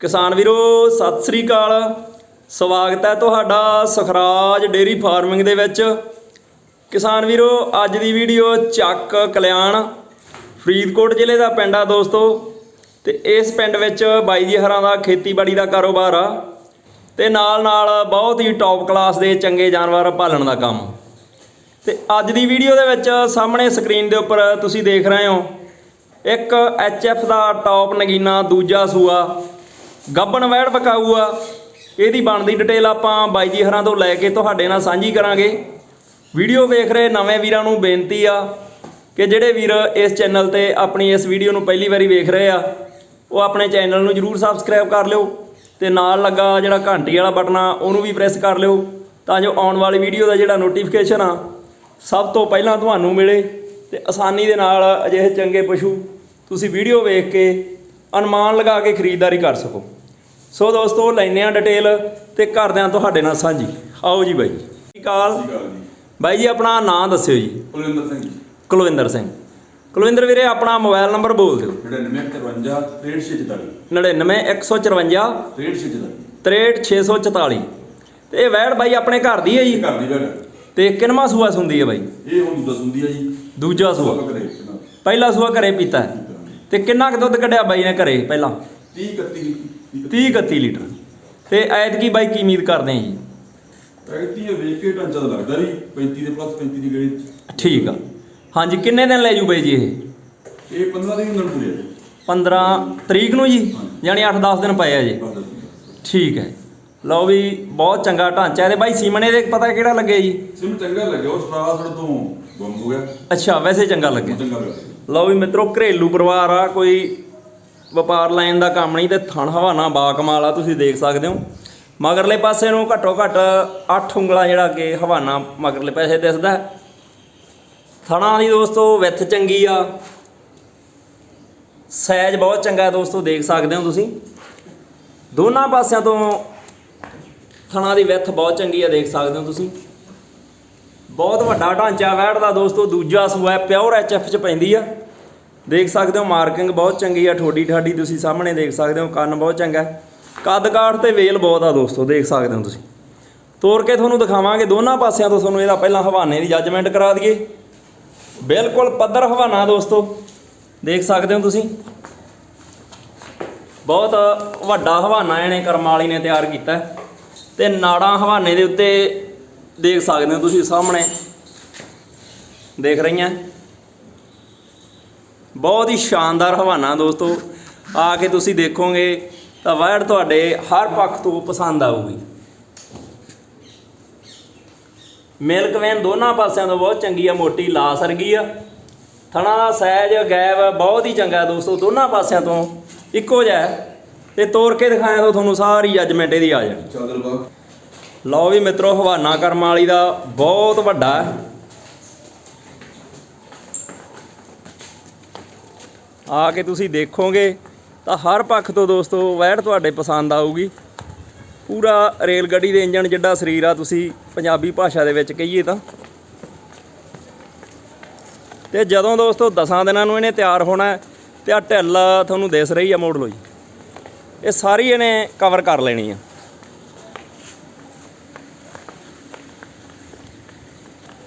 ਕਿਸਾਨ ਵੀਰੋ, ਸਤਿ ਸ੍ਰੀ ਅਕਾਲ। ਸਵਾਗਤ ਹੈ ਤੁਹਾਡਾ ਸੁਖਰਾਜ ਡੇਰੀ ਫਾਰਮਿੰਗ ਦੇ ਵਿੱਚ। ਕਿਸਾਨ ਵੀਰੋ, ਅੱਜ ਦੀ ਵੀਡੀਓ ਚੱਕ ਕਲਿਆਣ, ਫਰੀਦਕੋਟ ਜ਼ਿਲ੍ਹੇ ਦਾ ਪਿੰਡ ਆ ਦੋਸਤੋ। ਤੇ ਇਸ ਪਿੰਡ ਵਿੱਚ ਬਾਈ ਜੀ ਹਰਾਂ ਦਾ ਖੇਤੀਬਾੜੀ ਦਾ ਕਾਰੋਬਾਰ ਆ। ਤੇ ਨਾਲ ਨਾਲ ਬਹੁਤ ਹੀ ਟੌਪ ਕਲਾਸ ਦੇ ਚੰਗੇ ਜਾਨਵਰ ਪਾਲਣ ਦਾ ਕੰਮ। ਤੇ ਅੱਜ ਦੀ ਵੀਡੀਓ ਦੇ ਵਿੱਚ ਸਾਹਮਣੇ ਸਕਰੀਨ ਦੇ ਉੱਪਰ ਤੁਸੀਂ ਦੇਖ ਰਹੇ ਹੋ। ਇੱਕ ਐਚਐਫ ਦਾ ਟੌਪ ਨਗੀਨਾ ਦੂਜਾ ਸੂਆ। ਗੱਬਣ ਵੈੜ ਪਕਾਊ ਆ ਇਹਦੀ ਬਣਦੀ ਡਿਟੇਲ ਆਪਾਂ ਬਾਈ ਜੀ ਹਰਾਂ ਤੋਂ ਲੈ ਕੇ ਤੁਹਾਡੇ ਨਾਲ ਸਾਂਝੀ ਕਰਾਂਗੇ। ਵੀਡੀਓ ਵੇਖ ਰਹੇ ਨਵੇਂ ਵੀਰਾਂ ਨੂੰ ਬੇਨਤੀ ਆ ਕਿ ਜਿਹੜੇ ਵੀਰ ਇਸ ਚੈਨਲ ਤੇ ਆਪਣੀ ਇਸ ਵੀਡੀਓ ਨੂੰ ਪਹਿਲੀ ਵਾਰੀ ਵੇਖ ਰਹੇ ਆ, ਉਹ ਆਪਣੇ ਚੈਨਲ ਨੂੰ ਜਰੂਰ ਸਬਸਕ੍ਰਾਈਬ ਕਰ ਲਿਓ ਤੇ ਨਾਲ ਲੱਗਾ ਜਿਹੜਾ ਘੰਟੀ ਵਾਲਾ ਬਟਨ ਆ, ਉਹਨੂੰ ਵੀ ਪ੍ਰੈਸ ਕਰ ਲਿਓ ਤਾਂ ਜੋ ਆਉਣ ਵਾਲੀ ਵੀਡੀਓ ਦਾ ਜਿਹੜਾ ਨੋਟੀਫਿਕੇਸ਼ਨ ਆ, ਸਭ ਤੋਂ ਪਹਿਲਾਂ ਤੁਹਾਨੂੰ ਮਿਲੇ ਤੇ ਆਸਾਨੀ ਦੇ ਨਾਲ ਅਜਿਹੇ ਚੰਗੇ ਪਸ਼ੂ ਤੁਸੀਂ ਵੀਡੀਓ ਵੇਖ ਕੇ ਅਨੁਮਾਨ ਲਗਾ ਕੇ ਖਰੀਦਦਾਰੀ ਕਰ ਸਕੋ। ਸੋ ਦੋਸਤੋ ਲੈਨੇ ਆ ਡਿਟੇਲ ਤੇ ਕਰਦੇ ਆ ਤੁਹਾਡੇ ਨਾਲ ਸਾਂਝੀ। ਆਓ ਜੀ ਬਾਈ। ਜੀ ਜੀ। ਬਾਈ ਜੀ ਆਪਣਾ ਨਾਮ ਦੱਸਿਓ ਜੀ। ਕੁਲਵਿੰਦਰ ਸਿੰਘ ਜੀ। ਕੁਲਵਿੰਦਰ ਸਿੰਘ। ਕੁਲਵਿੰਦਰ ਵੀਰੇ ਆਪਣਾ ਮੋਬਾਈਲ ਨੰਬਰ ਬੋਲ ਦਿਓ। 9953 6344 99154 6344 63644 ਤੇ ਇਹ ਵੈੜ ਬਾਈ ਆਪਣੇ ਘਰ ਦੀ ਹੈ ਜੀ? ਘਰ ਦੀ ਗੱਲ ਤੇ ਕਿੰਨਵਾਂ ਸੂਆ ਸੁੰਦੀ ਹੈ ਬਾਈ? ਇਹ ਹੁਣ ਦੱਸ ਹੁੰਦੀ ਹੈ ਜੀ ਦੂਜਾ ਸੂਆ ਪਹਿਲਾ ਸੂਆ ਘਰੇ ਪੀਤਾ ਹੈ। ਤੇ ਕਿੰਨਾ ਕੁ ਦੁੱਧ ਕੱਢਿਆ ਬਾਈ ਨੇ ਘਰੇ ਪਹਿਲਾਂ? 30 31 30 31 ਲੀਟਰ। ਤੇ ਐਤਕੀ ਬਾਈ ਕੀ ਉਮੀਦ ਕਰਦੇ ਆ ਜੀ? ਪੈਕਟੀ ਇਹ ਵੇਖ ਕੇ ਢਾਂਚਾ ਲੱਗਦਾ ਵੀ 35 ਦੇ ਪਲੱਸ 35 ਦੀ ਗੜੀ ਠੀਕ ਆ। ਹਾਂਜੀ ਕਿੰਨੇ ਦਿਨ ਲੈ ਜੂ ਬਾਈ ਜੀ ਇਹ? ਇਹ 15 ਦਿਨ ਨਾਲ ਪੂਰੇ ਆ 15 ਤਰੀਕ ਨੂੰ ਜੀ? ਯਾਨੀ 8-10 ਦਿਨ ਪਏ ਆ ਜੀ। ਠੀਕ ਹੈ। ਲਓ ਵੀ ਬਹੁਤ ਚੰਗਾ ਢਾਂਚਾ। ਇਹਦੇ ਬਾਈ ਸੀਮਣੇ ਦੇ ਪਤਾ ਕਿਹੜਾ ਲੱਗੇ ਜੀ? ਸਿਮ ਚੰਗਾ ਲੱਗਿਆ ਉਸ ਸਟਾਰ ਥੋੜਾ ਤੋਂ ਗੁੰਮ ਹੋ ਗਿਆ। ਅੱਛਾ ਵੈਸੇ ਚੰਗਾ ਲੱਗਿਆ। ਚੰਗਾ ਲੱਗਿਆ। ਲਓ ਵੀ ਮਿੱਤਰੋ, ਘਰੇਲੂ ਪਰਿਵਾਰ ਆ, ਕੋਈ ਵਪਾਰ ਲਾਈਨ ਦਾ ਕੰਮ ਨਹੀਂ ਤੇ ਥਣ ਹਵਾਨਾ ਬਾਕਮਾਲ ਆ, ਤੁਸੀਂ ਦੇਖ ਸਕਦੇ ਹੋ। ਮਗਰਲੇ ਪਾਸੇ ਨੂੰ ਘੱਟੋ ਘੱਟ 8 ਉਂਗਲਾਂ ਜਿਹੜਾ ਕਿ ਹਵਾਨਾ ਮਗਰਲੇ ਪਾਸੇ ਦਿਸਦਾ ਹੈ। ਥਣਾਂ ਦੀ ਦੋਸਤੋ, ਵਿੱਥ ਚੰਗੀ ਆ। ਸਾਈਜ਼ ਬਹੁਤ ਚੰਗਾ ਹੈ ਦੋਸਤੋ, ਦੇਖ ਸਕਦੇ ਹੋ ਤੁਸੀਂ। ਦੋਨਾਂ ਪਾਸਿਆਂ ਤੋਂ ਥਣਾਂ ਦੀ ਵਿੱਥ ਬਹੁਤ ਚੰਗੀ ਆ, ਦੇਖ ਸਕਦੇ ਹੋ ਤੁਸੀਂ। ਬਹੁਤ ਵੱਡਾ ਢਾਂਚਾ ਵੈੜ ਦਾ ਦੋਸਤੋ, ਦੂਜਾ ਸੂਆ ਹੈ, ਪਿਓਰ ਐਚਐਫ ਚ ਪੈਂਦੀ ਆ। ਦੇਖ ਸਕਦੇ ਹੋ ਮਾਰਕਿੰਗ ਬਹੁਤ ਚੰਗੀ ਆ, ਠੋਡੀ ਠਾਡੀ ਤੁਸੀਂ ਸਾਹਮਣੇ ਦੇਖ ਸਕਦੇ ਹੋ, ਕੰਨ ਬਹੁਤ ਚੰਗਾ ਕੱਦ ਕਾਠ ਤੇ ਵੇਲ ਬਹੁਤ ਆ ਦੋਸਤੋ, ਦੇਖ ਸਕਦੇ ਹੋ ਤੁਸੀਂ। ਤੋੜ ਕੇ ਤੁਹਾਨੂੰ ਦਿਖਾਵਾਂਗੇ, ਦੋਨਾਂ ਪਾਸਿਆਂ ਤੋਂ ਤੁਹਾਨੂੰ ਇਹਦਾ ਪਹਿਲਾਂ ਹਵਾਨੇ ਦੀ ਜੱਜਮੈਂਟ ਕਰਾ ਦਈਏ। ਬਿਲਕੁਲ ਪੱਧਰ ਹਵਾਨਾ ਦੋਸਤੋ, ਦੇਖ ਸਕਦੇ ਹੋ ਤੁਸੀਂ। ਬਹੁਤ ਵੱਡਾ ਹਵਾਨਾ ਇਹਨੇ ਕਰਮਾਲੀ ਨੇ ਤਿਆਰ ਕੀਤਾ ਹੈ। ਤੇ ਨਾੜਾਂ ਹਵਾਨੇ ਦੇ ਉੱਤੇ ਦੇਖ ਸਕਦੇ ਹੋ ਤੁਸੀਂ ਸਾਹਮਣੇ। ਦੇਖ ਰਹੀਆਂ। ਬਹੁਤ ਹੀ ਸ਼ਾਨਦਾਰ ਹਵਾਨਾ ਦੋਸਤੋ। ਆ ਕੇ ਤੁਸੀਂ ਦੇਖੋਗੇ ਤਾਂ ਵੈੜ ਤੁਹਾਡੇ ਹਰ ਪੱਖ ਤੋਂ ਪਸੰਦ ਆਊਗੀ। ਮਿਲਕ ਵੇਨ ਦੋਨਾਂ ਪਾਸਿਆਂ ਤੋਂ ਬਹੁਤ ਚੰਗੀ ਆ ਮੋਟੀ ਲਾ ਸਰਗੀ ਆ। ਥਣਾ ਦਾ ਸਾਈਜ਼ ਗੈਬ ਬਹੁਤ ਹੀ ਚੰਗਾ ਦੋਸਤੋ ਦੋਨਾਂ ਪਾਸਿਆਂ ਤੋਂ ਇੱਕੋ ਜਿਹਾ। ਤੇ ਤੋੜ ਕੇ ਦਿਖਾਇਆ ਤਾਂ ਤੁਹਾਨੂੰ ਸਾਰੀ ਜੱਜਮੈਂਟ ਇਹਦੀ ਆ ਜਾਣੀ। ਲਓ ਵੀ ਮਿੱਤਰੋ ਹਵਾਨਾ ਕਰਮ ਵਾਲੀ ਦਾ ਬਹੁਤ ਵੱਡਾ ਆ ਕੇ ਤੁਸੀਂ ਦੇਖੋਗੇ ਤਾਂ ਹਰ ਪੱਖ ਤੋਂ ਦੋਸਤੋ ਵੈੜ ਤੁਹਾਡੇ ਪਸੰਦ ਆਊਗੀ। ਪੂਰਾ ਰੇਲ ਗੱਡੀ ਦੇ ਇੰਜਣ ਜਿੱਡਾ ਸਰੀਰ ਆ ਤੁਸੀਂ ਪੰਜਾਬੀ ਭਾਸ਼ਾ ਦੇ ਵਿੱਚ ਕਹੀਏ ਤਾਂ। ਤੇ ਜਦੋਂ ਦੋਸਤੋ 10 ਦਿਨਾਂ ਨੂੰ ਇਹਨੇ ਤਿਆਰ ਹੋਣਾ ਹੈ, ਤੇ ਆ ਢਿੱਲ ਤੁਹਾਨੂੰ ਦਿਸ ਰਹੀ ਆ ਮੋੜ ਲਓ ਜੀ। ਇਹ ਸਾਰੀ ਇਹਨੇ ਕਵਰ ਕਰ ਲੈਣੀ ਆ।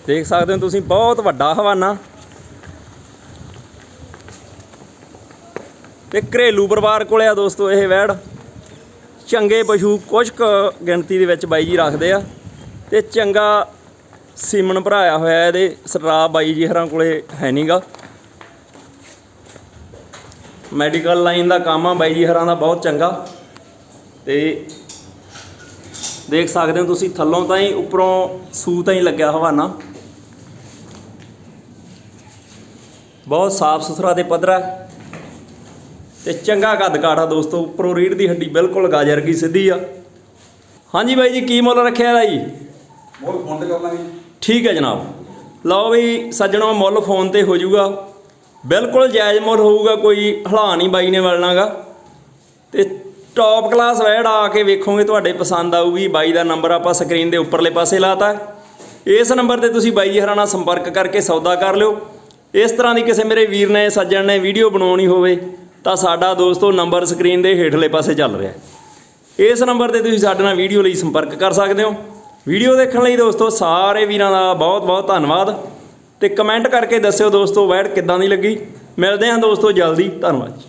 ਦੇਖ ਸਕਦੇ ਹੋ ਤੁਸੀਂ ਬਹੁਤ ਵੱਡਾ ਹਵਾਨਾ। ਤੇ ਘਰੇਲੂ ਪਰਿਵਾਰ ਕੋਲੇ ਆ ਦੋਸਤੋ, ਇਹ ਵੈੜ। ਚੰਗੇ ਪਸ਼ੂ ਕੁਝ ਕੁ ਗਿਣਤੀ ਦੇ ਵਿੱਚ ਬਾਈ ਜੀ ਰੱਖਦੇ ਆ। ਤੇ ਚੰਗਾ ਸੀਮਨ ਭਰਾਇਆ ਹੋਇਆ ਇਹਦੇ ਸਰਾਬ ਬਾਈ ਜੀ ਹਰਾਂ ਕੋਲੇ ਹੈ ਨਹੀਂਗਾ ਮੈਡੀਕਲ ਲਾਈਨ ਦਾ ਕੰਮ ਆ, ਬਾਈ ਜੀ ਹਰਾਂ ਦਾ ਬਹੁਤ ਚੰਗਾ। ਤੇ ਦੇਖ ਸਕਦੇ ਹੋ ਤੁਸੀਂ, ਥੱਲੋਂ ਤਾਂ ਹੀ ਉੱਪਰੋਂ ਸੂ ਤਾਂ ਹੀ ਲੱਗਿਆ ਹਵਾਨਾ। ਬਹੁਤ ਸਾਫ਼ ਸੁਥਰਾ ਤੇ ਪੱਧਰਾ। ਤੇ ਚੰਗਾ ਕੱਦ ਕਾਠਾ ਦੋਸਤੋ ਉੱਪਰੋਂ ਰੀੜ ਦੀ ਹੱਡੀ ਬਿਲਕੁਲ ਗਾਜਰ ਕੀ ਸਿੱਧੀ ਆ। ਹਾਂਜੀ ਬਾਈ ਜੀ ਕੀ ਮੁੱਲ ਰੱਖਿਆ ਇਹਦਾ ਜੀ? ਬਹੁਤ ਫੋਨ ਤੇ ਕਰ ਲਾਂਗੇ ਠੀਕ ਹੈ ਜਨਾਬ। ਲਓ ਵੀ ਸੱਜਣੋ ਮੁੱਲ ਫੋਨ ਤੇ ਹੋ ਜਾਊਗਾ। ਬਿਲਕੁਲ ਜਾਇਜ਼ ਮੁੱਲ ਹੋਊਗਾ ਕੋਈ ਹਲਾ ਨਹੀਂ ਬਾਈ ਨੇ ਵਲਣਾਗਾ ਤੇ ਟੌਪ ਕਲਾਸ ਵੈੜ ਆ ਕੇ ਵੇਖੋਗੇ ਤੁਹਾਡੇ ਪਸੰਦ ਆਊਗੀ। ਬਾਈ ਦਾ ਨੰਬਰ ਆਪਾਂ ਸਕਰੀਨ ਦੇ ਉੱਪਰਲੇ ਪਾਸੇ ਲਾਤਾ। ਇਸ ਨੰਬਰ ਤੇ ਤੁਸੀਂ ਬਾਈ ਜੀ ਹਰਾਂ ਨਾਲ ਸੰਪਰਕ ਕਰਕੇ ਸੌਦਾ ਕਰ ਲਿਓ। ਇਸ ਤਰ੍ਹਾਂ ਦੀ ਕਿਸੇ ਮੇਰੇ ਵੀਰ ਨੇ ਸੱਜਣ ਨੇ ਵੀਡੀਓ ਬਣਾਉਣੀ ਹੋਵੇ ਤਾਂ ਸਾਡਾ ਦੋਸਤੋ ਨੰਬਰ ਸਕਰੀਨ ਦੇ ਹੇਠਲੇ ਪਾਸੇ ਚੱਲ ਰਿਹਾ ਹੈ। ਇਸ ਨੰਬਰ ਤੇ ਤੁਸੀਂ ਸਾਡੇ ਨਾਲ ਵੀਡੀਓ ਲਈ ਸੰਪਰਕ ਕਰ ਸਕਦੇ ਹੋ। ਵੀਡੀਓ ਦੇਖਣ ਲਈ ਦੋਸਤੋ ਸਾਰੇ ਵੀਰਾਂ ਦਾ ਬਹੁਤ ਬਹੁਤ ਧੰਨਵਾਦ ਤੇ ਕਮੈਂਟ ਕਰਕੇ ਦੱਸਿਓ ਦੋਸਤੋ ਵੈਡ ਕਿੱਦਾਂ ਦੀ ਲੱਗੀ। ਮਿਲਦੇ ਹਾਂ ਦੋਸਤੋ ਜਲਦੀ, ਧੰਨਵਾਦ ਜੀ।